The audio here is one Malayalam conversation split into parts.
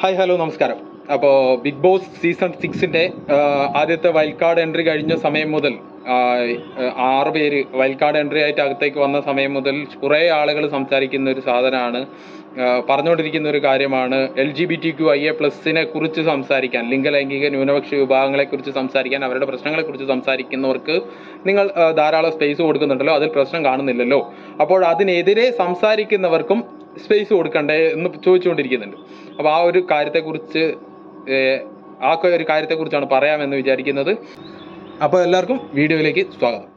ഹായ് ഹലോ നമസ്കാരം. അപ്പോൾ ബിഗ് ബോസ് സീസൺ സിക്സിന്റെ ആദ്യത്തെ വൈൽഡ് കാർഡ് എൻട്രി കഴിഞ്ഞ സമയം മുതൽ ആറ് പേര് വൈൽഡ് കാർഡ് എൻട്രി ആയിട്ട് അകത്തേക്ക് വന്ന സമയം മുതൽ കുറേ ആളുകൾ സംസാരിക്കുന്ന ഒരു സാധനമാണ് പറഞ്ഞുകൊണ്ടിരിക്കുന്ന ഒരു കാര്യമാണ് L G B T Q I A പ്ലസിനെ കുറിച്ച് സംസാരിക്കാൻ ലിംഗലൈംഗിക ന്യൂനപക്ഷ വിഭാഗങ്ങളെക്കുറിച്ച് സംസാരിക്കാൻ അവരുടെ പ്രശ്നങ്ങളെക്കുറിച്ച് സംസാരിക്കുന്നവർക്ക് നിങ്ങൾ ധാരാളം സ്പേസ് കൊടുക്കുന്നുണ്ടല്ലോ അതിൽ പ്രശ്നം കാണുന്നില്ലല്ലോ. അപ്പോൾ അതിനെതിരെ സംസാരിക്കുന്നവർക്കും സ്പേസ് കൊടുക്കണ്ടേ എന്ന് ചോദിച്ചുകൊണ്ടിരിക്കുന്നുണ്ട്. അപ്പോൾ ആ ഒരു കാര്യത്തെക്കുറിച്ച് ആ ഒരു കാര്യത്തെക്കുറിച്ചാണ് പറയാമെന്ന് വിചാരിക്കുന്നത്. അപ്പോൾ എല്ലാവർക്കും വീഡിയോയിലേക്ക് സ്വാഗതം.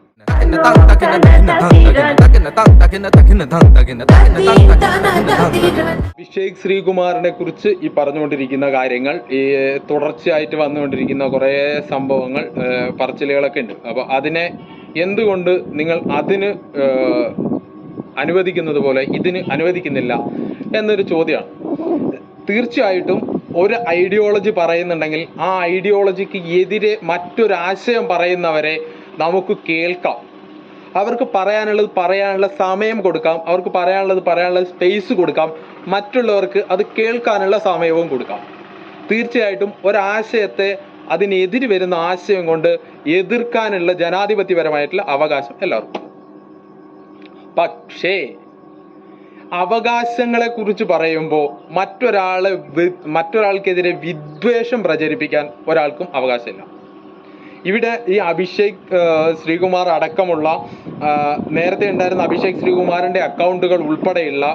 അഭിഷേക് ശ്രീകുമാറിനെ കുറിച്ച് ഈ പറഞ്ഞുകൊണ്ടിരിക്കുന്ന കാര്യങ്ങൾ ഈ തുടർച്ചയായിട്ട് വന്നുകൊണ്ടിരിക്കുന്ന കുറേ സംഭവങ്ങൾ പറച്ചിലുകളൊക്കെ ഉണ്ട്. അപ്പോൾ അതിനെ എന്തുകൊണ്ട് നിങ്ങൾ അതിന് അനുവദിക്കുന്നത് പോലെ ഇതിന് അനുവദിക്കുന്നില്ല എന്നൊരു ചോദ്യമാണ്. തീർച്ചയായിട്ടും ഒരു ഐഡിയോളജി പറയുന്നുണ്ടെങ്കിൽ ആ ഐഡിയോളജിക്ക് എതിരെ മറ്റൊരാശയം പറയുന്നവരെ നമുക്ക് കേൾക്കാം. അവർക്ക് പറയാനുള്ളത് പറയാനുള്ള സമയം കൊടുക്കാം. അവർക്ക് പറയാനുള്ളത് പറയാനുള്ള സ്പേസ് കൊടുക്കാം. മറ്റുള്ളവർക്ക് അത് കേൾക്കാനുള്ള സമയവും കൊടുക്കാം. തീർച്ചയായിട്ടും ഒരാശയത്തെ അതിനെതിര് വരുന്ന ആശയം കൊണ്ട് എതിർക്കാനുള്ള ജനാധിപത്യപരമായിട്ടുള്ള അവകാശം എല്ലാവർക്കും. പക്ഷേ അവകാശങ്ങളെ കുറിച്ച് പറയുമ്പോൾ മറ്റൊരാളെ മറ്റൊരാൾക്കെതിരെ വിദ്വേഷം പ്രചരിപ്പിക്കാൻ ഒരാൾക്കും അവകാശമില്ല. ഇവിടെ ഈ അഭിഷേക് ശ്രീകുമാർ അടക്കമുള്ള നേരത്തെ ഉണ്ടായിരുന്ന അഭിഷേക് ശ്രീകുമാറിന്റെ അക്കൗണ്ടുകൾ ഉൾപ്പെടെയുള്ള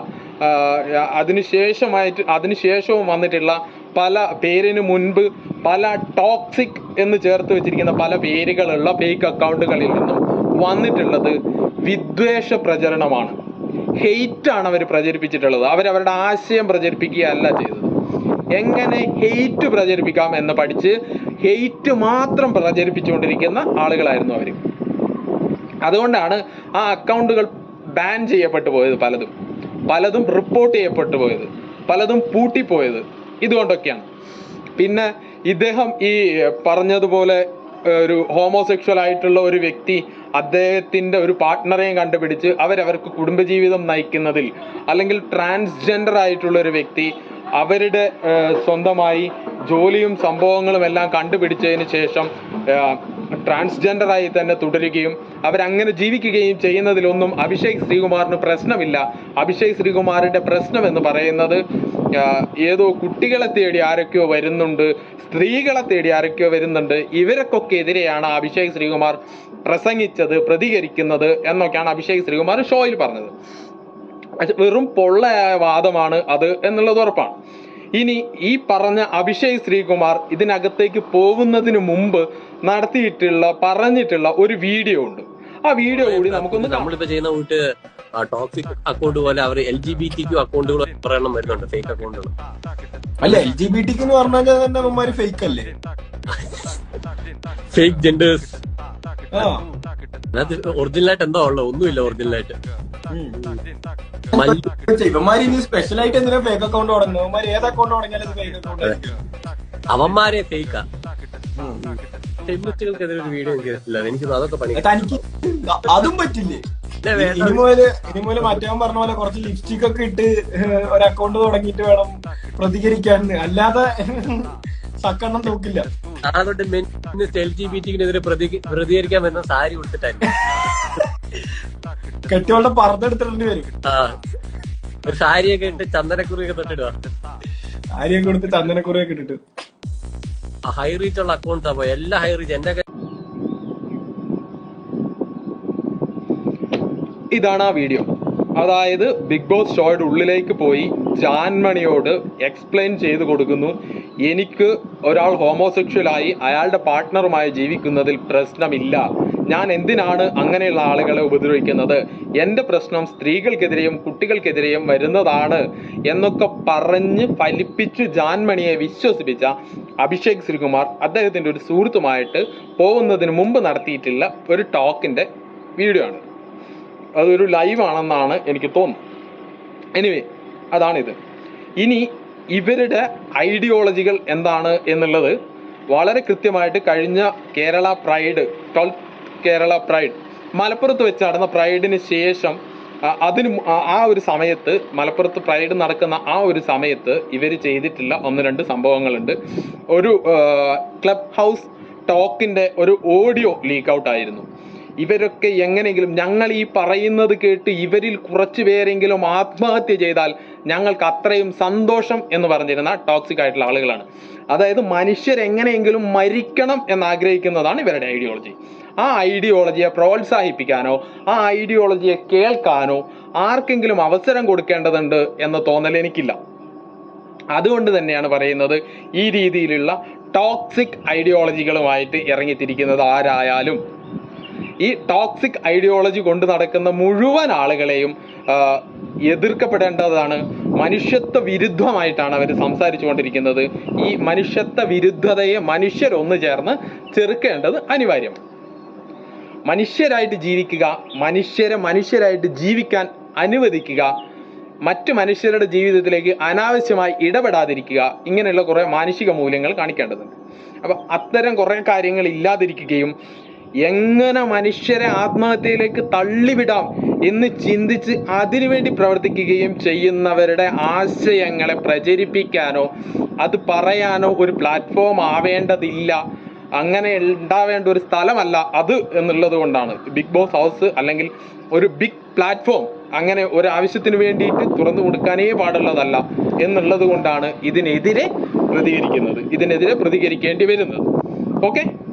അതിനുശേഷമായിട്ട് അതിനുശേഷവും വന്നിട്ടുള്ള പല പേരിന് മുൻപ് പല ടോക്സിക് എന്ന് ചേർത്ത് വെച്ചിരിക്കുന്ന പല പേരുകളുള്ള ഫേക്ക് അക്കൗണ്ടുകളിൽ നിന്നും വന്നിട്ടുള്ളത് വിദ്വേഷ പ്രചരണമാണ്. ഹെയ്റ്റ് ആണ് അവർ പ്രചരിപ്പിച്ചിട്ടുള്ളത്. അവരവരുടെ ആശയം പ്രചരിപ്പിക്കുകയല്ല ചെയ്തത്. എങ്ങനെ ഹെയ്റ്റ് പ്രചരിപ്പിക്കാം എന്ന് പഠിച്ച് ഹെയ്റ്റ് മാത്രം പ്രചരിപ്പിച്ചുകൊണ്ടിരിക്കുന്ന ആളുകളായിരുന്നു അവർ അതുകൊണ്ടാണ് ആ അക്കൗണ്ടുകൾ ബാൻ ചെയ്യപ്പെട്ടു പോയത് പലതും. പലതും റിപ്പോർട്ട് ചെയ്യപ്പെട്ടു പോയത്. പലതും പൂട്ടിപ്പോയത് ഇതുകൊണ്ടൊക്കെയാണ്. പിന്നെ ഇദ്ദേഹം ഈ പറഞ്ഞതുപോലെ ഒരു ഹോമോസെക്ഷൽ ആയിട്ടുള്ള ഒരു വ്യക്തി അദ്ദേഹത്തിന്റെ ഒരു പാർട്ട്ണറെയും കണ്ടുപിടിച്ച് അവരവർക്ക് കുടുംബജീവിതം നയിക്കുന്നതിൽ അല്ലെങ്കിൽ ട്രാൻസ്ജെൻഡർ ആയിട്ടുള്ള ഒരു വ്യക്തി അവരുടെ സ്വന്തമായി ജോലിയും സംഭവങ്ങളും എല്ലാം കണ്ടുപിടിച്ചതിന് ശേഷം ട്രാൻസ്ജെൻഡറായി തന്നെ തുടരുകയും അവരങ്ങനെ ജീവിക്കുകയും ചെയ്യുന്നതിലൊന്നും അഭിഷേക് ശ്രീകുമാറിന് പ്രശ്നമില്ല. അഭിഷേക് ശ്രീകുമാറിന്റെ പ്രശ്നം എന്ന് പറയുന്നത് ഏതോ കുട്ടികളെ തേടി ആരൊക്കെയോ വരുന്നുണ്ട് സ്ത്രീകളെ തേടി ആരൊക്കെയോ വരുന്നുണ്ട് ഇവരൊക്കെ എതിരെയാണ് അഭിഷേക് ശ്രീകുമാർ പ്രസംഗിച്ചത് പ്രതികരിക്കുന്നത് എന്നൊക്കെയാണ് അഭിഷേക് ശ്രീകുമാർ ഷോയിൽ പറഞ്ഞത്. വെറും പൊള്ളയായ വാദമാണ് അത് എന്നുള്ളത് ഉറപ്പാണ്. ഇനി ഈ പറഞ്ഞ അഭിഷേക് ശ്രീകുമാർ ഇതിനകത്തേക്ക് പോകുന്നതിന് മുമ്പ് നടത്തിയിട്ടുള്ള പറഞ്ഞിട്ടുള്ള ഒരു വീഡിയോ ഉണ്ട്. ആ വീഡിയോ കൂടി നമുക്കൊന്ന് നമ്മളിപ്പോ ചെയ്യുന്ന ടോക്സിക് അക്കൗണ്ട് പോലെ അവർ L G B T Q അക്കൗണ്ടുകൾ പറയണം വരുന്നുണ്ട് ഫേക്ക് അക്കൗണ്ടുകൾ അല്ല എൽ ജി ബി ടിക്ക് എന്ന് പറഞ്ഞാൽ തന്നെ അവന്മാര് ഫേക്ക് അല്ലേ? ഫേക്ക് ജെൻഡേഴ്സ് അതിനകത്ത് ഒറിജിനലായിട്ട് എന്താ ഉള്ളത്? ഒന്നുമില്ല ഒറിജിനലായിട്ട് ഇവന്മാര് ഇനി സ്പെഷ്യൽ ആയിട്ട് എന്തിനാ ഫേക്ക് അക്കൗണ്ട് തുടങ്ങുന്നത്? അവന്മാര് ഏത് അക്കൗണ്ട് തുടങ്ങിയാലും ഫേക്ക് അക്കൗണ്ട് അവന്മാരെ ഫേക്കാ ഫെമിനിസ്റ്റുകൾക്കെതിരെ ഒരു വീഡിയോ എനിക്ക് അതൊക്കെ പണി അതും പറ്റില്ലേ. ഇനി മുതൽ ഇനി മുതൽ മറ്റവൻ പറഞ്ഞ പോലെ കുറച്ച് ലിപ്സ്റ്റിക് ഒക്കെ ഇട്ട് ഒരു അക്കൗണ്ട് തുടങ്ങിയിട്ട് വേണം പ്രതികരിക്കാൻ. അല്ലാതെ സക്കണ്ണം തൂക്കില്ല. അതുകൊണ്ട് ഫെമിനിസ്റ്റ് എൽ ജി ബി ടിക്കെതിരെ പ്രതികരിക്കാൻ വരുന്ന സാരി കൊടുത്തിട്ടായിരിക്കും കെട്ടിയോളുടെ പറന്നെടുത്തിടേണ്ടി വരും. ആ. ഒരു സാരിയൊക്കെ ഇട്ട് ചന്ദനക്കുറിയൊക്കെ തൊട്ടിടുക സാരിയൊക്കെ കൊടുത്ത് ചന്ദനക്കുറിയൊക്കെ ഇട്ടിട്ട്. ഹൈ റീച്ച് ഉള്ള അക്കൗണ്ട്സാ പോയി. എല്ലാ ഹൈ റീച്ച് എന്റെ ഒക്കെ ഇതാണ് ആ വീഡിയോ അതായത് ബിഗ് ബോസ് ഷോയുടെ ഉള്ളിലേക്ക് പോയി ജാൻമണിയോട് എക്സ്പ്ലെയിൻ ചെയ്തു കൊടുക്കുന്നു. എനിക്ക് ഒരാൾ ഹോമോസെക്ഷലായി അയാളുടെ പാർട്ട്ണറുമായി ജീവിക്കുന്നതിൽ പ്രശ്നമില്ല. ഞാൻ എന്തിനാണ് അങ്ങനെയുള്ള ആളുകളെ ഉപദ്രവിക്കുന്നത്? എന്റെ പ്രശ്നം സ്ത്രീകൾക്കെതിരെയും കുട്ടികൾക്കെതിരെയും വരുന്നതാണ് എന്നൊക്കെ പറഞ്ഞ് ഫലിപ്പിച്ച് ജാൻമണിയെ വിശ്വസിപ്പിച്ച അഭിഷേക് ശ്രീകുമാർ അദ്ദേഹത്തിന്റെ ഒരു സുഹൃത്തുമായിട്ട് പോകുന്നതിന് മുമ്പ് നടത്തിയിട്ടുള്ള ഒരു ടോക്കിന്റെ വീഡിയോ ആണ്. അതൊരു ലൈവ് ആണെന്നാണ് എനിക്ക് തോന്നുന്നത്. എനിവേ അതാണിത്. ഇനി ഇവരുടെ ഐഡിയോളജികൾ എന്താണ് എന്നുള്ളത് വളരെ കൃത്യമായിട്ട് കഴിഞ്ഞ Kerala pride twelfth Kerala pride മലപ്പുറത്ത് വെച്ച് നടന്ന പ്രൈഡിന് ശേഷം അതിന് ആ ഒരു സമയത്ത് മലപ്പുറത്ത് പ്രൈഡ് നടക്കുന്ന ആ ഒരു സമയത്ത് ഇവർ ചെയ്തിട്ടുള്ള ഒന്ന് രണ്ട് സംഭവങ്ങളുണ്ട്. ഒരു ക്ലബ് ഹൗസ് ടോക്കിന്റെ ഒരു ഓഡിയോ ലീക്ക് ഔട്ട് ആയിരുന്നു. ഇവരൊക്കെ എങ്ങനെയെങ്കിലും ഞങ്ങൾ ഈ പറയുന്നത് കേട്ട് ഇവരിൽ കുറച്ച് പേരെങ്കിലും ആത്മഹത്യ ചെയ്താൽ ഞങ്ങൾക്ക് അത്രയും സന്തോഷം എന്ന് പറഞ്ഞിരുന്ന ടോക്സിക് ആയിട്ടുള്ള ആളുകളാണ്. അതായത് മനുഷ്യരെങ്ങനെയെങ്കിലും മരിക്കണം എന്നാഗ്രഹിക്കുന്നതാണ് ഇവരുടെ ഐഡിയോളജി ആ ഐഡിയോളജിയെ പ്രോത്സാഹിപ്പിക്കാനോ ആ ഐഡിയോളജിയെ കേൾക്കാനോ ആർക്കെങ്കിലും അവസരം കൊടുക്കേണ്ടതുണ്ട് എന്ന തോന്നൽ എനിക്കില്ല. അതുകൊണ്ട് തന്നെയാണ് പറയുന്നത് ഈ രീതിയിലുള്ള ടോക്സിക് ഐഡിയോളജികളുമായിട്ട് ഇറങ്ങിത്തിരിക്കുന്നത് ആരായാലും. ഈ ടോക്സിക് ഐഡിയോളജി കൊണ്ട് നടക്കുന്ന മുഴുവൻ ആളുകളെയും എതിർക്കപ്പെടേണ്ടതാണ്. മനുഷ്യത്വ വിരുദ്ധമായിട്ടാണ് അവർ സംസാരിച്ചു കൊണ്ടിരിക്കുന്നത് ഈ മനുഷ്യത്വ വിരുദ്ധതയെ മനുഷ്യരൊന്നു ചേർന്ന് ചെറുക്കേണ്ടത് അനിവാര്യം. മനുഷ്യരായിട്ട് ജീവിക്കുക മനുഷ്യരെ മനുഷ്യരായിട്ട് ജീവിക്കാൻ അനുവദിക്കുക മറ്റു മനുഷ്യരുടെ ജീവിതത്തിലേക്ക് അനാവശ്യമായി ഇടപെടാതിരിക്കുക ഇങ്ങനെയുള്ള കുറേ മാനുഷിക മൂല്യങ്ങൾ കാണിക്കേണ്ടതുണ്ട്. അപ്പൊ അത്തരം കുറേ കാര്യങ്ങൾ ഇല്ലാതിരിക്കുകയും എങ്ങനെ മനുഷ്യരെ ആത്മഹത്യയിലേക്ക് തള്ളിവിടാം എന്ന് ചിന്തിച്ച് അതിനുവേണ്ടി പ്രവർത്തിക്കുകയും ചെയ്യുന്നവരുടെ ആശയങ്ങളെ പ്രചരിപ്പിക്കാനോ അത് പറയാനോ ഒരു പ്ലാറ്റ്ഫോം ആവേണ്ടതില്ല. അങ്ങനെ ഉണ്ടാവേണ്ട ഒരു സ്ഥലമല്ല അത് എന്നുള്ളത് കൊണ്ടാണ്. ബിഗ് ബോസ് ഹൗസ് അല്ലെങ്കിൽ ഒരു ബിഗ് പ്ലാറ്റ്ഫോം അങ്ങനെ ഒരു ആവശ്യത്തിന് വേണ്ടിയിട്ട് തുറന്നു കൊടുക്കാനേ പാടുള്ളതല്ല എന്നുള്ളത് കൊണ്ടാണ് ഇതിനെതിരെ പ്രതികരിക്കുന്നത്. ഇതിനെതിരെ പ്രതികരിക്കേണ്ടി വരുന്നത്. ഓക്കെ